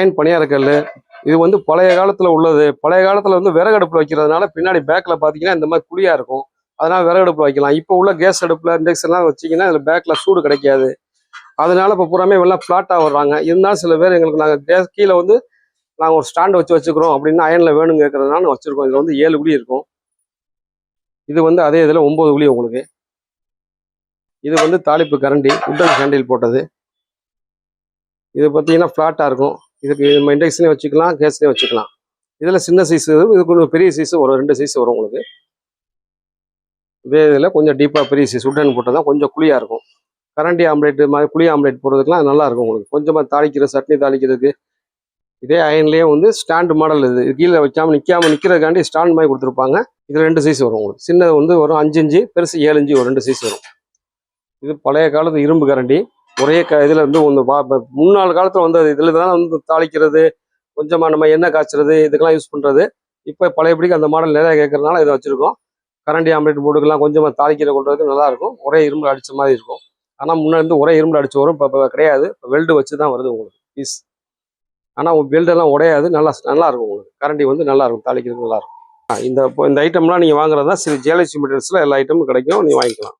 Iron பணியாரக்கல் இது வந்து பழைய காலத்தில் உள்ளது. பழைய காலத்தில் வந்து விறகு அடுப்பில் வைக்கிறதுனால பின்னாடி பேக்கில் பார்த்தீங்கன்னா இந்த மாதிரி குழியாக இருக்கும். அதனால் விறகு அடுப்பில் வைக்கலாம். இப்போ உள்ள கேஸ் அடுப்பில் இண்டக்ஷன்லாம் வச்சிங்கன்னா இதில் பேக்கில் சூடு கிடைக்காது. அதனால இப்போ பூராமே எல்லாம் ஃப்ளாட்டாக வர்றாங்க. இருந்தாலும் சில பேர் எங்களுக்கு நாங்கள் கேஸ் கீழே வந்து நாங்கள் ஒரு ஸ்டாண்டு வச்சு வச்சுக்கிறோம் அப்படின்னு அயனில் வேணும் கேட்கறதுனால வச்சுருக்கோம். இதில் வந்து ஏழு குழி இருக்கும். இது வந்து அதே இதில் ஒம்பது குழி உங்களுக்கு. இது வந்து தாளிப்பு கரண்டி உட்டன் கேண்டில் போட்டது. இது பார்த்தீங்கன்னா ஃப்ளாட்டாக இருக்கும். இதுக்கு நம்ம இண்டக்ஷனே வச்சுக்கலாம் கேஸ்லேயே வச்சுக்கலாம். இதில் சின்ன சைஸ் இது கொஞ்சம் பெரிய சைஸ் வரும் ரெண்டு சைஸ் வரும் உங்களுக்கு. இதே இதில் கொஞ்சம் டீப்பாக பெரிய சைஸ் உட்டன் போட்டால் தான் கொஞ்சம் குழியாக இருக்கும். கரண்டி ஆம்லேட் மாதிரி குழி ஆம்லேட் போடுறதுக்குலாம் நல்லாயிருக்கும் நல்லா இருக்கும் உங்களுக்கு. கொஞ்சமாக தாளிக்கிற சட்னி தாளிக்கிறதுக்கு. இதே அயன்லேயே வந்து ஸ்டாண்டு மாடல் இது. கீழே வைக்காம நிற்காமல் நிற்கிறதுக்காண்டி ஸ்டாண்ட் மாதிரி கொடுத்துருப்பாங்க. இது ரெண்டு சைஸ் வரும் உங்களுக்கு. சின்னது வந்து வரும் அஞ்சு இஞ்சு பெருசு ஏழு இஞ்சு ஒரு ரெண்டு சைஸ் வரும். இது பழைய காலத்து இரும்பு கரண்டி. ஒரே க இதில் இருந்து ஒன்று பா முன்னாள் காலத்தில் வந்து அது இதில் தான் வந்து தாளிக்கிறது கொஞ்சமாக நம்ம எண்ணெய் காய்ச்சறது இதுக்கெல்லாம் யூஸ் பண்ணுறது இப்போ பழையபடிக்கு அந்த மாடல் நிறையா கேட்கறதுனால இதை வச்சுருக்கோம். கரண்டி ஆம்லேட் போட்டுக்கெல்லாம் கொஞ்சமாக தாளிக்கிற கொள்றதுக்கு நல்லா இருக்கும் ஒரே இரும்பு அடிச்ச மாதிரி இருக்கும். ஆனால் முன்னாடி இருந்து ஒரே இரும்பு அடிச்சு வரும் இப்போ கிடையாது. இப்போ வெல்டு வச்சு தான் வருது உங்களுக்கு பீஸ் ஆனால் வெல்டெல்லாம் உடையாது. நல்லா நல்லாயிருக்கும் உங்களுக்கு. கரண்டி வந்து நல்லாயிருக்கும். தாளிக்கிறது தாளிக்கிறதுக்கு நல்லா இருக்கும் இந்த இந்த ஐட்டம்லாம் நீங்கள் வாங்குறது தான் சரி ஜியாலஜி மெட்டீரியல்ஸில் எல்லா ஐட்டமும் கிடைக்கும். நீங்கள் வாங்கிக்கலாம்.